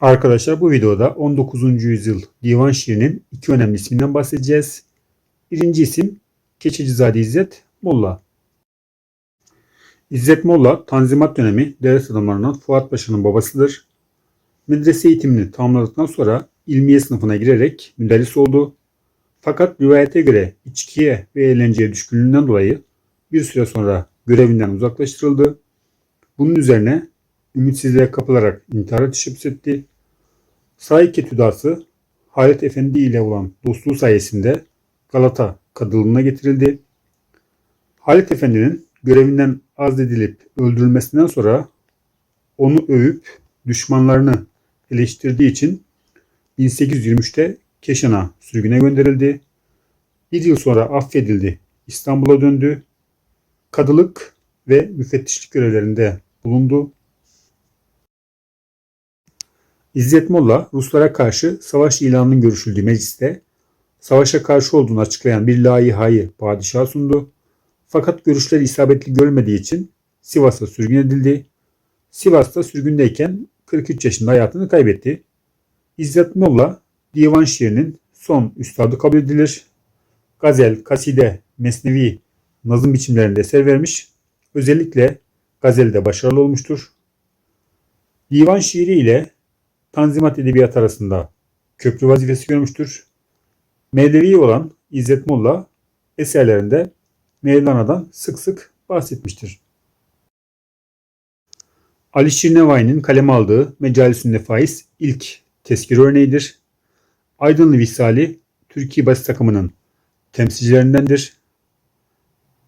Arkadaşlar bu videoda 19. yüzyıl divan şiirinin iki önemli isminden bahsedeceğiz. Birinci isim Keçecizade İzzet Molla. İzzet Molla, Tanzimat dönemi devlet adamlarından Fuat Paşa'nın babasıdır. Medrese eğitimini tamamladıktan sonra ilmiye sınıfına girerek müderris oldu. Fakat rivayete göre içkiye ve eğlenceye düşkünlüğünden dolayı bir süre sonra görevinden uzaklaştırıldı. Bunun üzerine ümitsizliğe kapılarak intihara teşebbüs etti. Saray Ketüdası Halit Efendi ile olan dostluğu sayesinde Galata kadılığına getirildi. Halit Efendi'nin görevinden azledilip öldürülmesinden sonra onu övüp düşmanlarını eleştirdiği için 1823'te Keşan'a sürgüne gönderildi. Bir yıl sonra affedildi. İstanbul'a döndü. Kadılık ve müfettişlik görevlerinde bulundu. İzzet Molla Ruslara karşı savaş ilanının görüşüldüğü mecliste savaşa karşı olduğunu açıklayan bir layihayı padişaha sundu. Fakat görüşleri isabetli görmediği için Sivas'a sürgün edildi. Sivas'ta sürgündeyken 43 yaşında hayatını kaybetti. İzzet Molla divan şiirinin son üstadı kabul edilir. Gazel, kaside, mesnevi, nazım biçimlerinde eser vermiş. Özellikle gazelde başarılı olmuştur. Divan şiiri ile Tanzimat edebiyat arasında köprü vazifesi görmüştür. Mevlevi olan İzzet Molla eserlerinde Mevlana'dan sık sık bahsetmiştir. Ali Şirnevai'nin kaleme aldığı Mecalisün Nefais ilk tezkir örneğidir. Aydınlı Visali Türkiye basit takımının temsilcilerindendir.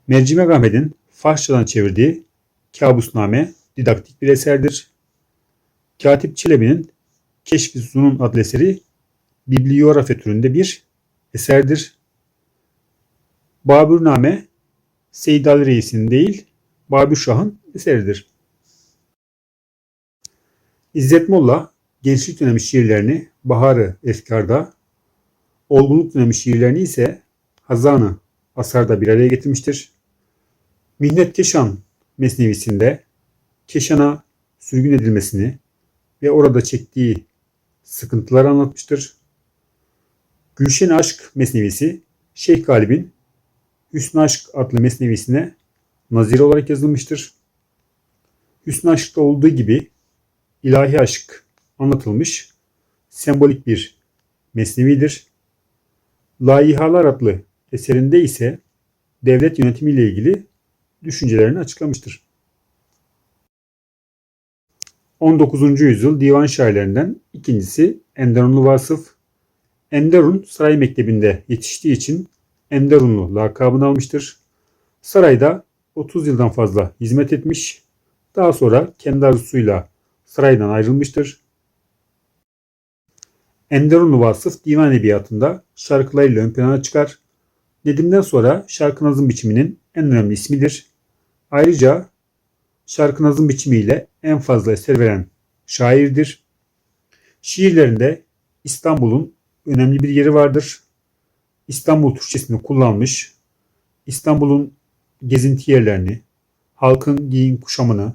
Mercimek Ahmet'in Farsçadan çevirdiği Kabusname didaktik bir eserdir. Katip Çelebi'nin Keşf-i Zunun adlı eseri bibliografi türünde bir eserdir. Babürname Seyyid Ali Reis'in değil Babür Şah'ın eseridir. İzzet Molla gençlik dönemi şiirlerini Baharı Efkar'da, olgunluk dönemi şiirlerini ise Hazanı Asar'da bir araya getirmiştir. Mihnet Keşan mesnevisinde Keşan'a sürgün edilmesini ve orada çektiği sıkıntılar anlatmıştır. Gülşen Aşk Mesnevisi Şeyh Galip'in Hüsnü Aşk adlı mesnevisine nazir olarak yazılmıştır. Hüsnü Aşk'ta olduğu gibi ilahi aşk anlatılmış sembolik bir mesnevidir. Layihalar adlı eserinde ise devlet yönetimiyle ilgili düşüncelerini açıklamıştır. 19. yüzyıl divan şairlerinden ikincisi Enderunlu Vasıf. Enderun saray mektebinde yetiştiği için Enderunlu lakabını almıştır. Sarayda 30 yıldan fazla hizmet etmiş. Daha sonra kendi arzusuyla saraydan ayrılmıştır. Enderunlu Vasıf divan edebiyatında şarkılarıyla ön plana çıkar. Nedim'den sonra şarkı nazım biçiminin en önemli ismidir. Ayrıca şarkı nazım biçimiyle en fazla eser veren şairdir. Şiirlerinde İstanbul'un önemli bir yeri vardır. İstanbul Türkçesini kullanmış. İstanbul'un gezinti yerlerini, halkın giyim kuşamını,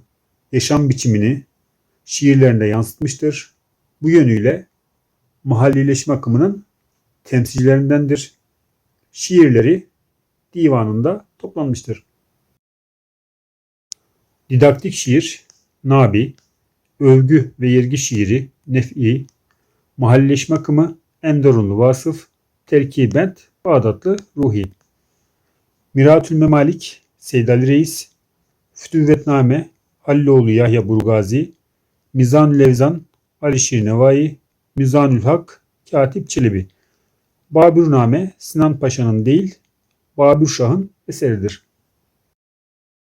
yaşam biçimini şiirlerinde yansıtmıştır. Bu yönüyle mahallileşme akımının temsilcilerindendir. Şiirleri divanında toplanmıştır. Didaktik şiir, nabi, övgü ve yergi şiiri, nef'i, mahalleşme akımı, enderunlu vasıf, terkibent, Bağdatlı ruhi. Miratül Memalik, Seyyid Ali Reis, Fütüvvetname, Halloğlu Yahya Burgazi, Mizan Levzan, Alişir Nevai, Mizanül Hak, Katip Çelebi. Babürname Sinan Paşa'nın değil, Babür Şah'ın eseridir.